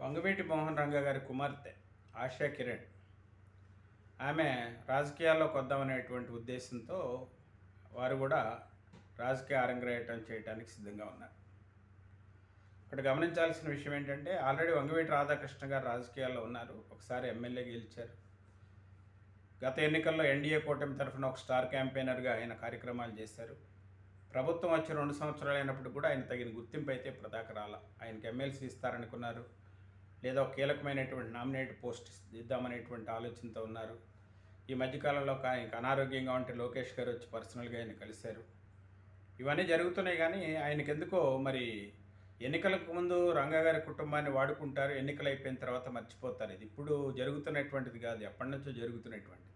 వంగవీటి మోహన్ రంగ గారి కుమార్తె ఆశా కిరణ్. ఆమె రాజకీయాల్లోకి వద్దామనేటువంటి ఉద్దేశంతో వారు కూడా రాజకీయ అరంగేయటం చేయడానికి సిద్ధంగా ఉన్నారు. ఇక్కడ గమనించాల్సిన విషయం ఏంటంటే ఆల్రెడీ వంగవీటి రాధాకృష్ణ గారు రాజకీయాల్లో ఉన్నారు. ఒకసారి ఎమ్మెల్యే గెలిచారు. గత ఎన్నికల్లో ఎన్డీఏ కూటమి తరఫున ఒక స్టార్ క్యాంపెయినర్గా ఆయన కార్యక్రమాలు చేశారు. ప్రభుత్వం వచ్చి రెండు సంవత్సరాలు అయినప్పుడు కూడా ఆయన తగిన గుర్తింపు అయితే ఇప్పటిదాకా రాల ఆయనకి ఎమ్మెల్సీ ఇస్తారనుకున్నారు. లేదా కీలకమైనటువంటి నామినేట్ పోస్ట్ ఇద్దామనేటువంటి ఆలోచనతో ఉన్నారు. ఈ మధ్యకాలంలో ఒక ఆయనకు అనారోగ్యంగా ఉంటే లోకేష్ గారు వచ్చి పర్సనల్గా ఆయన కలిశారు. ఇవన్నీ జరుగుతున్నాయి కానీ ఆయనకి ఎందుకో మరి ఎన్నికలకు ముందు రంగగారి కుటుంబాన్ని వాడుకుంటారు ఎన్నికలు అయిపోయిన తర్వాత మర్చిపోతారు. ఇది ఇప్పుడు జరుగుతున్నటువంటిది కాదు ఎప్పటి నుంచో జరుగుతున్నటువంటిది.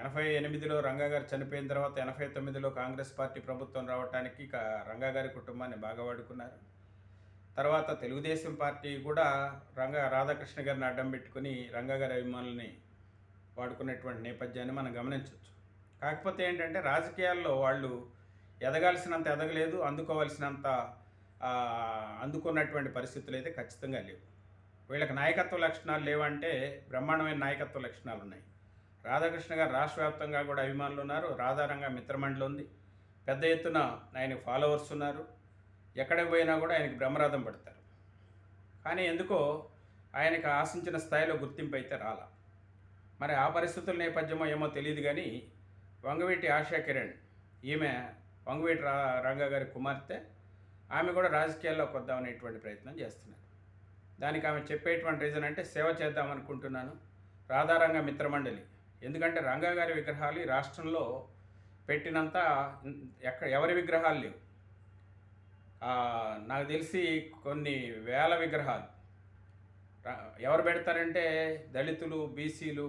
ఎనభై ఎనిమిదిలో రంగాగారు చనిపోయిన తర్వాత ఎనభై తొమ్మిదిలో కాంగ్రెస్ పార్టీ ప్రభుత్వం రావడానికి రంగాగారి కుటుంబాన్ని బాగా వాడుకున్నారు. తర్వాత తెలుగుదేశం పార్టీ కూడా రంగ రాధాకృష్ణ గారిని అడ్డం పెట్టుకుని రంగగారి అభిమానుల్ని వాడుకునేటువంటి నేపథ్యాన్ని మనం గమనించవచ్చు. కాకపోతే ఏంటంటే రాజకీయాల్లో వాళ్ళు ఎదగాల్సినంత ఎదగలేదు అందుకోవాల్సినంత అందుకున్నటువంటి పరిస్థితులు అయితే ఖచ్చితంగా లేవు. వీళ్ళకి నాయకత్వ లక్షణాలు లేవంటే బ్రహ్మాండమైన నాయకత్వ లక్షణాలు ఉన్నాయి. రాధాకృష్ణ గారు రాష్ట్ర వ్యాప్తంగా కూడా అభిమానులు ఉన్నారు రాధారంగా మిత్రమండలి ఉంది. పెద్ద ఎత్తున ఆయనకు ఫాలోవర్స్ ఉన్నారు. ఎక్కడికి పోయినా కూడా ఆయనకి బ్రహ్మరథం పడతారు. కానీ ఎందుకో ఆయనకు ఆశించిన స్థాయిలో గుర్తింపు అయితే రాలా. మరి ఆ పరిస్థితుల నేపథ్యమో ఏమో తెలియదు కానీ వంగవీటి ఆశా కిరణ్ ఈమె వంగవీటి రా రంగా గారి కుమార్తె ఆమె కూడా రాజకీయాల్లో కొద్దామనేటువంటి ప్రయత్నం చేస్తున్నారు. దానికి ఆమె చెప్పేటువంటి రీజన్ అంటే సేవ చేద్దాం అనుకుంటున్నాను. రాధారంగ మిత్రమండలి. ఎందుకంటే రంగా గారి విగ్రహాలు ఈ రాష్ట్రంలో పెట్టినంత ఎక్కడ ఎవరి విగ్రహాలు లేవు. నాకు తెలిసి కొన్ని వేల విగ్రహాలు. ఎవరు పెడతారంటే దళితులు బీసీలు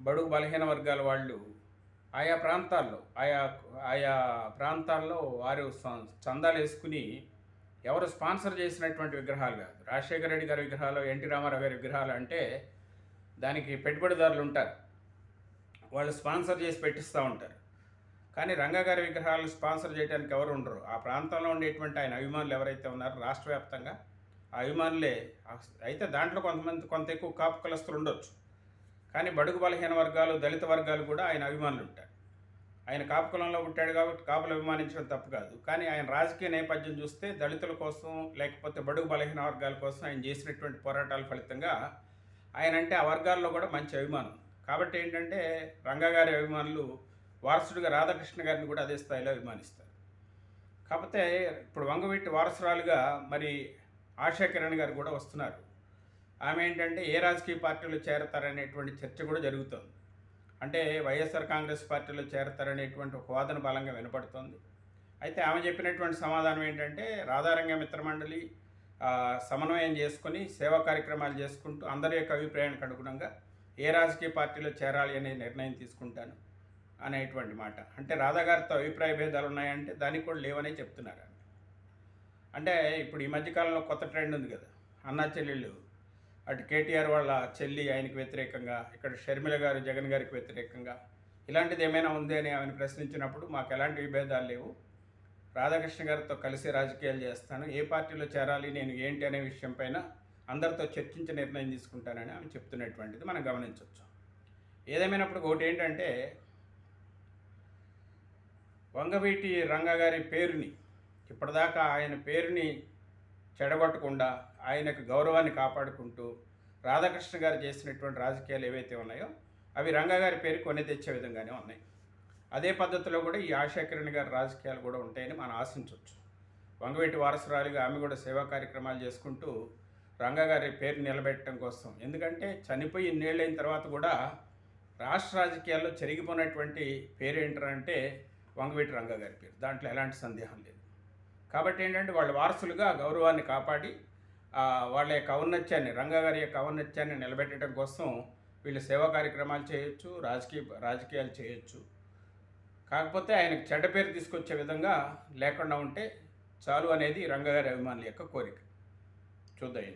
బడుగు బలహీన వర్గాల వాళ్ళు. ఆయా ప్రాంతాల్లో ఆయా ఆయా ప్రాంతాల్లో వారు చందాలు వేసుకుని ఎవరు స్పాన్సర్ చేసినటువంటి విగ్రహాలు కాదు. రాజశేఖర రెడ్డి గారి విగ్రహాలు ఎన్టీ రామారావు గారి విగ్రహాలు అంటే దానికి పెట్టుబడిదారులు ఉంటారు. వాళ్ళు స్పాన్సర్ చేసి పెట్టిస్తూ ఉంటారు. కానీ రంగగారి విగ్రహాలు స్పాన్సర్ చేయడానికి ఎవరు ఉండరు. ఆ ప్రాంతంలో ఉండేటువంటి ఆయన అభిమానులు ఎవరైతే ఉన్నారో రాష్ట్ర వ్యాప్తంగా ఆ అభిమానులే. అయితే దాంట్లో కొంతమంది కొంత ఎక్కువ కాపు కులస్తులు ఉండొచ్చు. కానీ బడుగు బలహీన వర్గాలు దళిత వర్గాలు కూడా ఆయన అభిమానులు ఉంటారు. ఆయన కాపు కులంలో పుట్టాడు కాబట్టి కాపులు అభిమానించడం తప్పు కాదు. కానీ ఆయన రాజకీయ నేపథ్యం చూస్తే దళితుల కోసం లేకపోతే బడుగు బలహీన వర్గాల కోసం ఆయన చేసినటువంటి పోరాటాల ఫలితంగా ఆయన అంటే ఆ వర్గాల్లో కూడా మంచి అభిమానం కాబట్టి ఏంటంటే రంగగారి అభిమానులు వారసుడిగా రాధాకృష్ణ గారిని కూడా అదే స్థాయిలో అభిమానిస్తారు. కాకపోతే ఇప్పుడు వంగవీటి వారసురాలుగా మరి ఆశా కిరణ్ గారు కూడా వస్తున్నారు. ఆమె ఏంటంటే ఏ రాజకీయ పార్టీలో చేరతారనేటువంటి చర్చ కూడా జరుగుతోంది. అంటే వైఎస్ఆర్ కాంగ్రెస్ పార్టీలో చేరతారనేటువంటి ఒక వాదన బలంగా వినపడుతోంది. అయితే ఆమె చెప్పినటువంటి సమాధానం ఏంటంటే రాధారంగ మిత్రమండలి సమన్వయం చేసుకొని సేవా కార్యక్రమాలు చేసుకుంటూ అందరి యొక్క అభిప్రాయానికి అనుగుణంగా ఏ రాజకీయ పార్టీలో చేరాలి అనే నిర్ణయం తీసుకుంటాను. అనేటువంటి మాట. అంటే రాధా గారితో అభిప్రాయ భేదాలు ఉన్నాయంటే దానికి కూడా లేవనే చెప్తున్నారు అంటే ఇప్పుడు ఈ మధ్యకాలంలో కొత్త ట్రెండ్ ఉంది కదా అన్నా చెల్లెళ్ళు అటు కేటీఆర్ వాళ్ళ చెల్లి ఆయనకు వ్యతిరేకంగా ఇక్కడ షర్మిల గారు జగన్ గారికి వ్యతిరేకంగా ఇలాంటిది ఏమైనా ఉంది అని ఆమెను ప్రశ్నించినప్పుడు మాకు ఎలాంటి విభేదాలు లేవు. రాధాకృష్ణ గారితో కలిసి రాజకీయాలు చేస్తాను ఏ పార్టీలో చేరాలి నేను ఏంటి అనే విషయం పైన అందరితో చర్చించి నిర్ణయం తీసుకుంటానని ఆమె చెప్తున్నటువంటిది మనం గమనించవచ్చు. ఏదేమైనప్పుడు ఒకటి ఏంటంటే వంగవీటి రంగగారి పేరుని ఇప్పటిదాకా ఆయన పేరుని చెడగొట్టకుండా ఆయనకు గౌరవాన్ని కాపాడుకుంటూ రాధాకృష్ణ గారు చేసినటువంటి రాజకీయాలు ఏవైతే ఉన్నాయో అవి రంగగారి పేరు కొని తెచ్చే విధంగానే ఉన్నాయి. అదే పద్ధతిలో కూడా ఈ ఆశాకిరణ్ గారి రాజకీయాలు కూడా ఉంటాయని మనం ఆశించవచ్చు. వంగవీటి వారసురాలిగా ఆమె కూడా సేవా కార్యక్రమాలు చేసుకుంటూ రంగగారి పేరు నిలబెట్టడం కోసం. ఎందుకంటే చనిపోయి ఇన్నేళ్ళైన తర్వాత కూడా రాష్ట్ర రాజకీయాల్లో చెరిగిపోయినటువంటి పేరు ఏంటంటే వంగవీటి రంగా గారి పేరు. దాంట్లో ఎలాంటి సందేహం లేదు. కాబట్టి ఏంటంటే వాళ్ళ వారసులుగా గౌరవాన్ని కాపాడి వాళ్ళ యొక్క ఔన్నత్యాన్ని రంగగారి యొక్క ఔన్నత్యాన్ని నిలబెట్టడం కోసం వీళ్ళు సేవా కార్యక్రమాలు చేయొచ్చు రాజకీయ రాజకీయాలు చేయొచ్చు. కాకపోతే ఆయనకు చెడ్డ పేరు తీసుకొచ్చే విధంగా లేకుండా ఉంటే చాలు అనేది రంగగారి అభిమానుల యొక్క కోరిక. చూద్దాం ఏం